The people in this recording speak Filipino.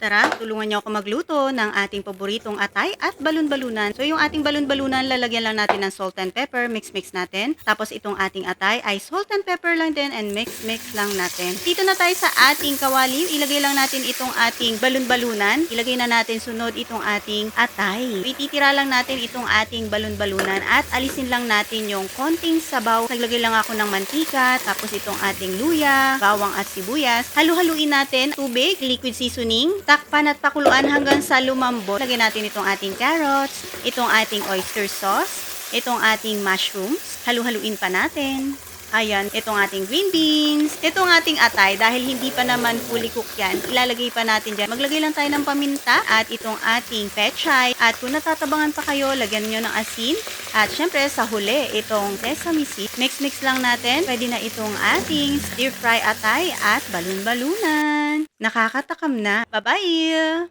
Tara, tulungan niyo ako magluto ng ating paboritong atay at balon-balunan. So yung ating balon-balunan, lalagyan lang natin ng salt and pepper, mix-mix natin. Tapos itong ating atay ay salt and pepper lang din and mix-mix lang natin. Dito na tayo sa ating kawali, ilagay lang natin itong ating balon-balunan. Ilagay na natin sunod itong ating atay. Ititira lang natin itong ating balon-balunan at alisin lang natin yung konting sabaw. Naglagay lang ako ng mantika, tapos itong ating luya, bawang at sibuyas. Halu-haluin natin tubig, liquid seasoning, takpan at pakuluan hanggang sa lumambot. Lagyan natin itong ating carrots, itong ating oyster sauce, itong ating mushrooms. Halu-haluin pa natin. Ayan, itong ating green beans, itong ating atay, dahil hindi pa naman fully cooked yan, ilalagay pa natin dyan. Maglagay lang tayo ng paminta at itong ating pechay. At kung natatabangan pa kayo, lagyan nyo ng asin. At syempre, sa huli, itong sesame seed. Mix-mix lang natin. Pwede na itong ating stir fry atay at balon-balunan. Nakakatakam na. Bye-bye!